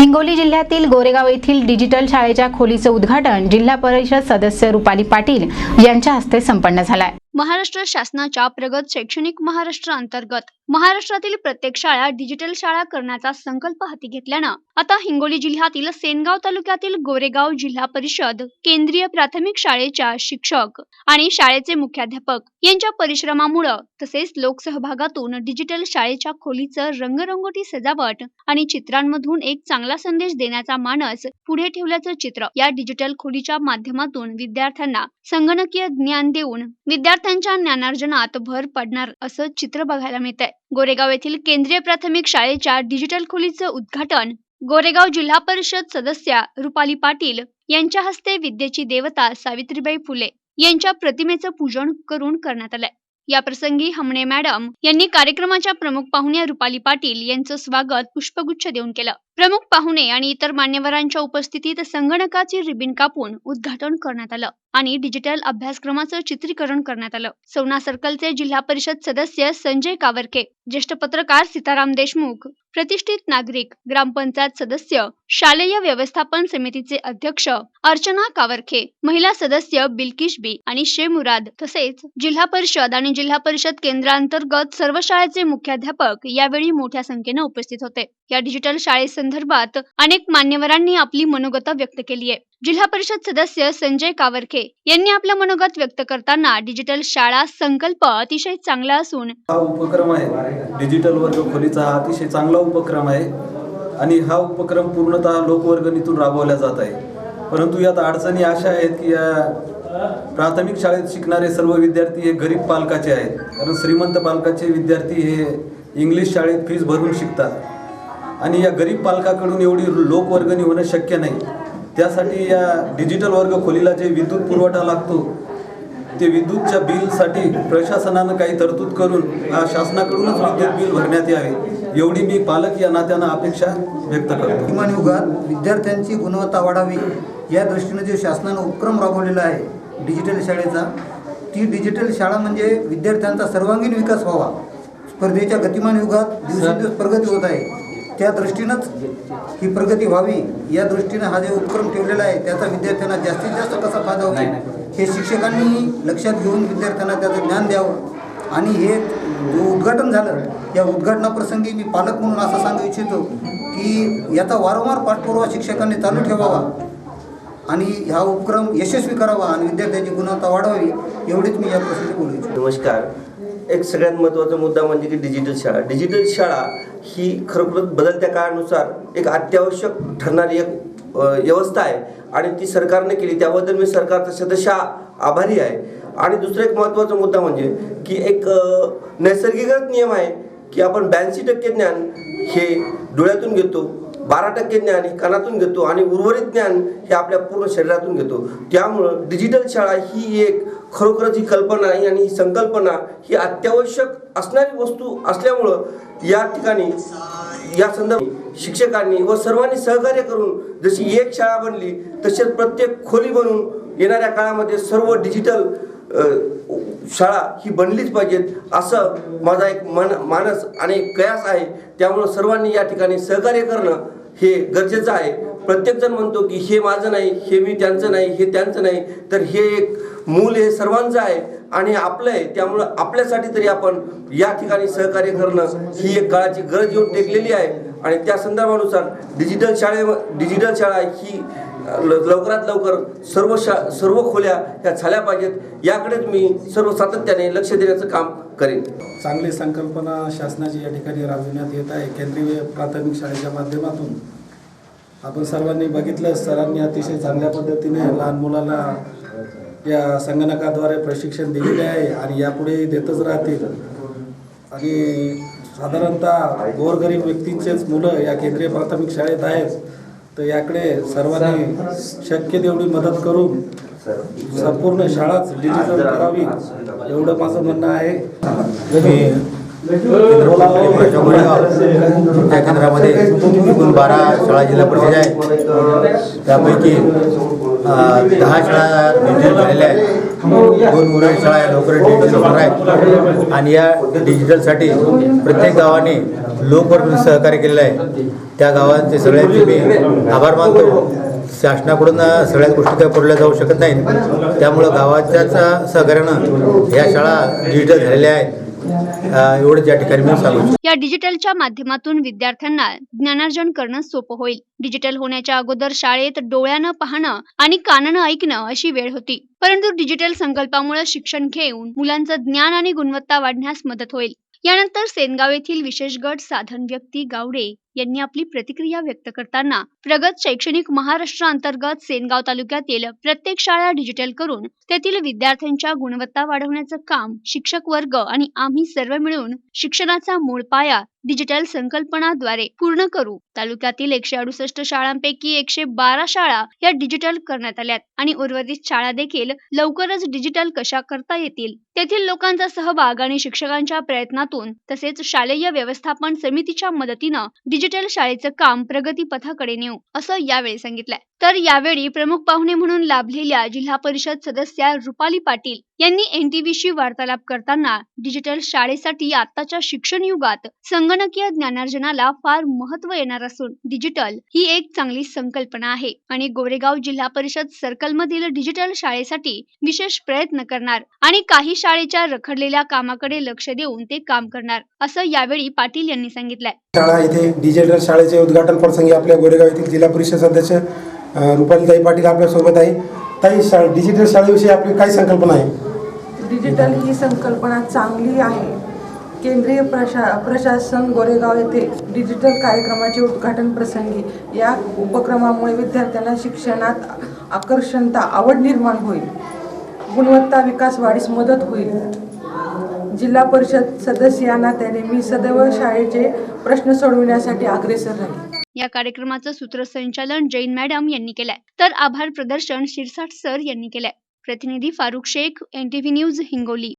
हिंगोली जिल्ह्यातील गोरेगाव येथील डिजिटल शाळेच्या खोलीचं उद्घाटन जिल्हा परिषद सदस्य रुपाली पाटील यांच्या हस्ते संपन्न झालाय. महाराष्ट्र शासनाच्या प्रगत शैक्षणिक महाराष्ट्र अंतर्गत महाराष्ट्रातील प्रत्येक शाळा डिजिटल शाळा करण्याचा संकल्प हाती घेतल्यानं आता हिंगोली जिल्ह्यातील सेनगाव तालुक्यातील गोरेगाव जिल्हा परिषद केंद्रीय प्राथमिक शाळेच्या शिक्षक आणि शाळेचे मुख्याध्यापक यांच्या परिश्रमामुळे तसेच लोकसहभागातून डिजिटल शाळेच्या खोलीचं रंगरंगोटी सजावट आणि चित्रांमधून एक चांगला संदेश देण्याचा मानस पुढे ठेवल्याचं चित्र या डिजिटल खोलीच्या माध्यमातून विद्यार्थ्यांना संगणकीय ज्ञान देऊन विद्यार्थ्यांच्या ज्ञानार्जनात भर पडणार असं चित्र बघायला मिळतंय. गोरेगाव येथील केंद्रीय प्राथमिक शाळेच्या डिजिटल खोलीचं उद्घाटन गोरेगाव जिल्हा परिषद सदस्या रुपाली पाटील यांच्या हस्ते विद्येची देवता सावित्रीबाई फुले यांच्या प्रतिमेचं पूजन करून करण्यात आलंय. याप्रसंगी हमणे मॅडम यांनी कार्यक्रमाच्या प्रमुख पाहुण्या रुपाली पाटील यांचं स्वागत पुष्पगुच्छ देऊन केलं. प्रमुख पाहुणे आणि इतर मान्यवरांच्या उपस्थितीत संगणकाची रिबीन कापून उद्घाटन करण्यात आलं. आणि डिजिटल अभ्यासक्रमाचं चित्रीकरण करण्यात आलं. सवना सर्कलचे जिल्हा परिषद सदस्य संजय कावरके ज्येष्ठ पत्रकार सीताराम देशमुख प्रतिष्ठित नागरिक ग्रामपंचायत सदस्य शालेय व्यवस्थापन समितीचे अध्यक्ष अर्चना कावरखे महिला सदस्य बिल्किश बी आणि शे मुराद तसेच जिल्हा परिषद आणि जिल्हा परिषद केंद्रांतर्गत सर्व शाळेचे मुख्याध्यापक यावेळी मोठ्या संख्येने उपस्थित होते. या डिजिटल शाळेसंदर्भात अनेक मान्यवरांनी आपली मनोगत व्यक्त केली आहे जिल्हा परिषद सदस्य संजय कावरखे यांनी आपलं मनोगत व्यक्त करताना डिजिटल शाळा संकल्प अतिशय चांगला असून हा उपक्रम आहे. डिजिटल वर्ग खोलीचा हा अतिशय चांगला उपक्रम आहे. आणि हा उपक्रम पूर्णतः लोकवर्गणीतून राबवला जात आहे. परंतु यात अडचणी अशा आहेत की या प्राथमिक शाळेत शिकणारे सर्व विद्यार्थी हे गरीब पालकाचे आहेत. कारण श्रीमंत पालकाचे विद्यार्थी हे इंग्लिश शाळेत फीज भरून शिकतात. आणि या गरीब पालकाकडून एवढी लोकवर्गणी होणं शक्य नाही. त्यासाठी या डिजिटल वर्ग खोलीला जे विद्युत पुरवठा लागतो ते विद्युतच्या बिलसाठी प्रशासनानं काही तरतूद करून शासनाकडूनच विद्युत बिल भरण्यात यावे एवढी मी पालक या नात्यानं अपेक्षा व्यक्त करतो. किमान युगात विद्यार्थ्यांची गुणवत्ता वाढावी या दृष्टीनं जे शासनानं उपक्रम राबवलेला आहे डिजिटल शाळेचा ती डिजिटल शाळा म्हणजे विद्यार्थ्यांचा सर्वांगीण विकास व्हावा. स्पर्धेच्या गतिमान युगात दिवसेंदिवस प्रगती होत आहे. त्या दृष्टीनंच ही प्रगती व्हावी. या दृष्टीनं हा जे उपक्रम ठेवलेला आहे त्याचा विद्यार्थ्यांना जास्तीत जास्त कसा फायदा होईल हे शिक्षकांनी लक्षात घेऊन विद्यार्थ्यांना त्याचं ज्ञान द्यावं. आणि हे जो उद्घाटन झालं या उद्घाटनाप्रसंगी मी पालक म्हणून असं सांगू इच्छितो की याचा वारंवार पाठपुरावा शिक्षकांनी चालू ठेवावा. आणि हा उपक्रम यशस्वी करावा आणि विद्यार्थ्यांची गुणवत्ता वाढवावी एवढीच मी या प्रसंगी बोलू इच्छितो. नमस्कार. एक सगळ्यात महत्त्वाचा मुद्दा म्हणजे की डिजिटल शाळा. डिजिटल शाळा ही खरोखरच बदलत्या काळानुसार एक अत्यावश्यक ठरणारी एक व्यवस्था आहे आणि ती सरकारने केली. त्याबद्दल मी सरकारचा सदस्य आभारी आहे. आणि दुसरा एक महत्त्वाचा मुद्दा म्हणजे की एक नैसर्गिकच नियम आहे की आपण ब्याऐंशी टक्के ज्ञान हे डोळ्यातून घेतो बारा टक्के ज्ञान हे कानातून घेतो आणि उर्वरित ज्ञान हे आपल्या पूर्ण शरीरातून घेतो. त्यामुळं डिजिटल शाळा ही एक खरोखरच ही कल्पना आहे आणि ही संकल्पना ही अत्यावश्यक असणारी वस्तू असल्यामुळं या ठिकाणी या संदर्भात शिक्षकांनी व सर्वांनी सहकार्य करून जशी एक शाळा बनली तसेच प्रत्येक खोली बनून येणाऱ्या काळामध्ये सर्व डिजिटल शाळा ही बनलीच पाहिजेत असं माझा एक मन मानस आणि एक कयास आहे. त्यामुळं सर्वांनी या ठिकाणी सहकार्य करणं हे गरजेचं आहे. प्रत्येकजण म्हणतो की हे माझं नाही हे मी त्यांचं नाही हे त्यांचं नाही. तर हे एक मूल हे सर्वांचं आहे आणि आपलं आहे. त्यामुळं आपल्यासाठी तरी आपण या ठिकाणी सहकार्य करणं ही एक काळाची गरज येऊन टेकलेली आहे. आणि त्या संदर्भानुसार डिजिटल शाळे डिजिटल शाळा ही ल- लवकरात लवकर सर्व शा सर्व खोल्या ह्या झाल्या पाहिजेत. याकडेच मी सर्व सातत्याने लक्ष देण्याचं काम करेन. चांगली संकल्पना शासनाची या ठिकाणी राबविण्यात येत आहे. केंद्रीय प्राथमिक शाळेच्या माध्यमातून आपण सर्वांनी बघितलं सरांनी अतिशय चांगल्या पद्धतीने लहान मुलाला या संगणकाद्वारे प्रशिक्षण दिलेले आहे आणि यापुढे देतच राहतील. आणि साधारणतः गोरगरीब व्यक्तींचेच मुलं या केंद्रीय प्राथमिक शाळेत आहेत. तर याकडे सर्वांनी शक्य तेवढी मदत करून संपूर्ण शाळाच डिजिटल करावी एवढं माझं म्हणणं आहे. केंद्रामध्ये एकूण बारा शाळा जिल्हा परिषद आहेत. त्यापैकी दहा शाळा डिजिटल झालेल्या आहेत. दोन मुलं शाळा या लवकरच डिजिटल होणार आहेत. आणि या डिजिटलसाठी प्रत्येक गावाने लोकवर्ग सहकार्य केलेलं आहे. त्या गावांचे सगळ्यांचे मी आभार मानतो. शासनाकडून सगळ्याच गोष्टी काही पुरल्या जाऊ शकत नाहीत. त्यामुळं गावाच्याच सहकार्यानं ह्या शाळा डिजिटल झालेल्या आहेत. एवढं या ठिकाणी मी सांगू या डिजिटलच्या माध्यमातून विद्यार्थ्यांना ज्ञानार्जन करणं सोपं होईल. डिजिटल होण्याच्या अगोदर शाळेत डोळ्यानं पाहणं आणि कानानं ऐकणं अशी वेळ होती. परंतु डिजिटल संकल्पामुळे शिक्षण घेऊन मुलांचं ज्ञान आणि गुणवत्ता वाढण्यास मदत होईल. यानंतर सेनगाव येथील विशेष गट साधन व्यक्ती गावडे यांनी आपली प्रतिक्रिया व्यक्त करताना प्रगत शैक्षणिक महाराष्ट्र अंतर्गत सेनगाव तालुक्यातील प्रत्येक शाळा डिजिटल करून तेथील विद्यार्थ्यांच्या गुणवत्ता वाढवण्याचं काम शिक्षक वर्ग आणि आम्ही सर्व मिळून शिक्षणाचा मूळ पाया डिजिटल संकल्पनाद्वारे पूर्ण करू. तालुक्यातील एकशे अडुसष्ट शाळांपैकी एकशे बारा शाळा या डिजिटल करण्यात आल्यात आणि उर्वरित शाळा देखील लवकरच डिजिटल कशा करता येतील? तेथील लोकांचा सहभाग आणि शिक्षकांच्या प्रयत्नातून तसेच शालेय व्यवस्थापन समितीच्या मदतीनं डिजिटल शाळेचं काम प्रगतीपथाकडे नेऊ असं यावेळी सांगितलंय. तर यावेळी प्रमुख पाहुणे म्हणून लाभलेल्या जिल्हा परिषद सदस्या रुपाली पाटील यांनी एनटीव्हीशी वार्तालाप करताना डिजिटल शाळेसाठी आताच्या शिक्षण युगात संगणकीय ज्ञानार्जनाला फार महत्त्व येणार असून डिजिटल ही एक चांगली संकल्पना आहे आणि गोरेगाव जिल्हा परिषद सर्कल मधील डिजिटल शाळेसाठी विशेष प्रयत्न करणार आणि काही शाळेच्या रखडलेल्या कामाकडे लक्ष देऊन ते काम करणार असं यावेळी पाटील यांनी सांगितलंय. शाळा इथे डिजिटल शाळेचे उद्घाटन प्रसंगी आपल्या गोरेगाव येथील जिल्हा परिषद सदस्य रुपालीताई पाटील आपल्यासोबत आहे. ताई शा डिजिटल शाळेविषयी आपली काय संकल्पना आहे? डिजिटल ही संकल्पना चांगली आहे. केंद्रीय प्रशा प्रशासन गोरेगाव येथे डिजिटल कार्यक्रमाचे उद्घाटन प्रसंगी या उपक्रमामुळे विद्यार्थ्यांना शिक्षणात आकर्षणता आवड निर्माण होईल. गुणवत्ता विकास वाढीस मदत होईल. जिल्हा परिषद सदस्य या नात्याने मी सदैव शाळेचे प्रश्न सोडविण्यासाठी अग्रेसर राहील. या कार्यक्रमाचं सूत्रसंचालन जैन मॅडम यांनी केलंय. तर आभार प्रदर्शन शिरसाट सर यांनी केलंय. प्रतिनिधी फारुख शेख एनटीव्ही न्यूज हिंगोली.